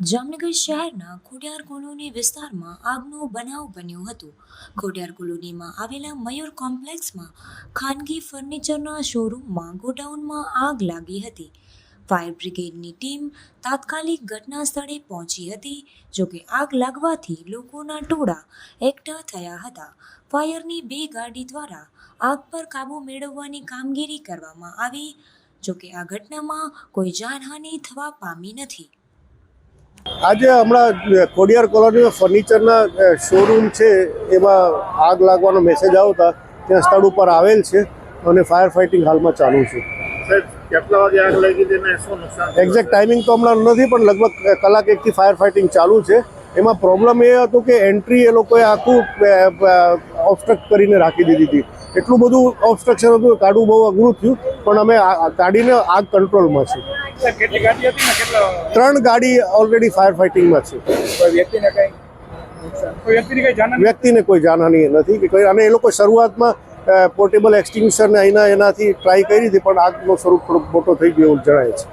જામનગર શહેરના ખોડિયાર કોલોની વિસ્તારમાં આગનો બનાવ બન્યો હતો. ખોડિયાર કોલોનીમાં આવેલા મયુર કોમ્પ્લેક્સમાં ખાનગી ફર્નિચરના શોરૂમમાં ગોડાઉનમાં આગ લાગી હતી. ફાયર બ્રિગેડની ટીમ તાત્કાલિક ઘટના સ્થળે પહોંચી હતી, જોકે આગ લાગવાથી લોકોના ટોળા એકઠા થયા હતા. ફાયરની બે ગાડી દ્વારા આગ પર કાબૂ મેળવવાની કામગીરી કરવામાં આવી, જોકે આ ઘટનામાં કોઈ જાનહાનિ થવા પામી નથી. આજે હમણાં ખોડિયાર કોલોનીમાં ફર્નિચરના શોરૂમ છે એમાં આગ લાગવાનો મેસેજ આવતા ત્યાં સ્થળ ઉપર આવેલ છે અને ફાયર ફાઇટિંગ હાલમાં ચાલુ છે? એક્ઝેક્ટ ટાઈમિંગ તો હમણાં નથી પણ લગભગ કલાક એકથી ફાયર ફાઇટિંગ ચાલુ છે એમાં પ્રોબ્લેમ એ હતો કે એન્ટ્રી એ લોકોએ આખું ઓબસ્ટ્રક્ટ કરીને રાખી દીધી હતી. એટલું બધું ઓબસ્ટ્રક્શન હતું કાઢવું બહુ અઘરું થયું પણ અમે કાઢીને આગ કંટ્રોલમાં છે સાહેબ, કેટલી ગાડી હતી ને કેટલા? ત્રણ ગાડી ઓલરેડી ફાયર ફાઇટિંગમાં છે વ્યક્તિને કોઈ જાનહાની? નથી કે કોઈ અને એ લોકો શરૂઆતમાં પોર્ટેબલ એક્સટિંગ્યુશર અહીંના એનાથી ટ્રાય કરી હતી પણ આગનો સ્વરૂપ થોડુંક મોટો થઈ ગયો એવું જણાય છે.